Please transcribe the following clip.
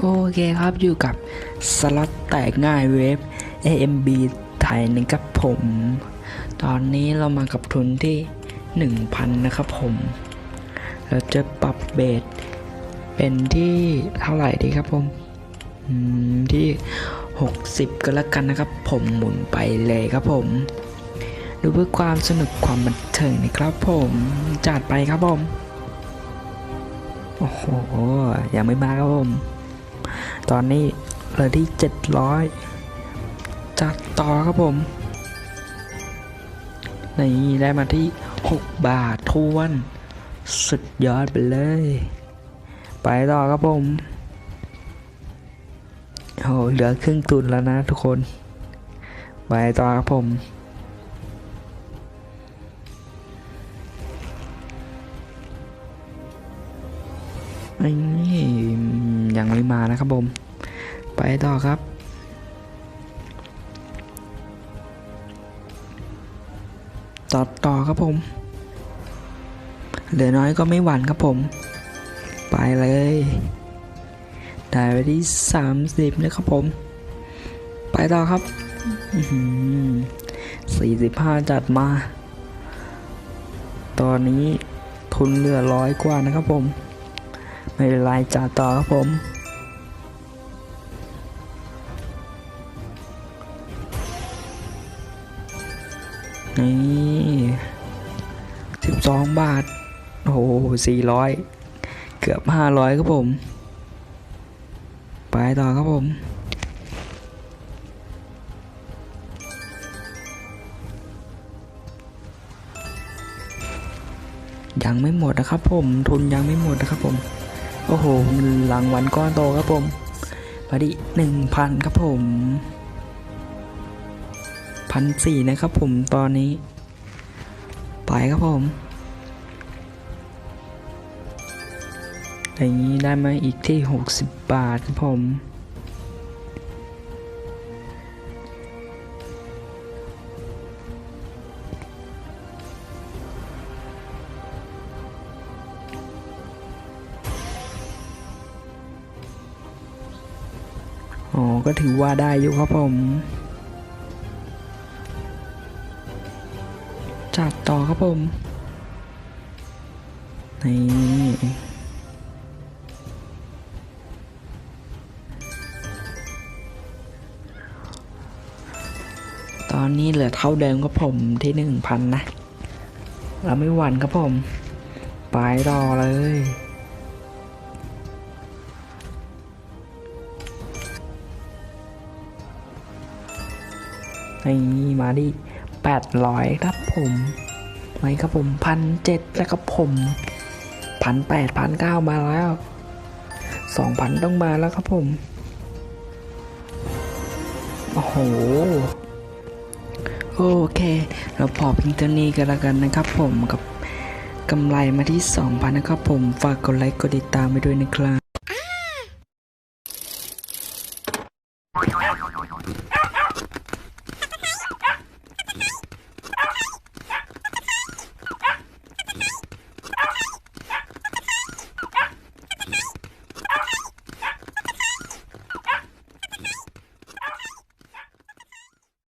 โอเคครับอยู่กับสล็อตแตกง่ายเว็บ AMB ไทยนะครับผม ตอนนี้เรามากับทุนที่ 1,000 นะครับผม เราจะปรับเบสเป็นที่เท่าไหร่ดีครับผมอืมที่ 60 ก็แล้วกันนะครับ ผมหมุนไปเลยครับผม ดูเพื่อความสนุกความบันเทิงนะครับผมจัดไปครับผม โอ้โหยังไม่มาครับผม ตอนนี้เหลือที่ 700 จัดต่อครับผมนี่ได้มาที่ 6 บาททวน สุดยอดไปเลย ไปต่อครับผมโอ้เหลือครึ่งตุนแล้วนะทุกคน ไปต่อครับผมนี่ ยังไม่มานะครับผม ไปต่อครับต่อต่อครับผม เหลือน้อยก็ไม่หวั่นครับผม ไปเลย ได้ไปที่ 30นะครับผม ไปต่อครับสี่สิบห้าจัดมา ตอนนี้ทุนเหลือร้อยกว่านะครับผม ไม่เป็นไรจัดต่อครับผมนี่สิบสองบาท โอ้โหสี่ร้อยเกือบห้าร้อยครับผม ไปต่อครับผมยังไม่หมดนะครับผมทุนยังไม่หมดนะครับผม โอ้โหรางวัลก้อนโตครับผมพอดีหนึ่งพันครับผมพันสี่นะครับผมตอนนี้ ไปครับผมอย่างนี้ได้มาอีกที่หกสิบบาทครับผม อ๋อ ก็ถือว่าได้อยู่ครับผม จัดต่อครับผม นี่ ตอนนี้เหลือเท่าเดิมครับผมที่หนึ่งพันนะ เราไม่หวั่นครับผม ไปต่อเลย นี่มาดิแปดร้อยครับผมไหมครับผมพันเจ็ดแล้วครับผมพันแปดพันเก้ามาแล้วสองพันต้องมาแล้วครับผม โอ้โห โอเค เราพอเพียงเท่านี้กันแล้วกันนะครับผมกับกำไรมาที่ 2,000 นะครับผม ฝากกดไลค์กดติดตามไปด้วยนะครับ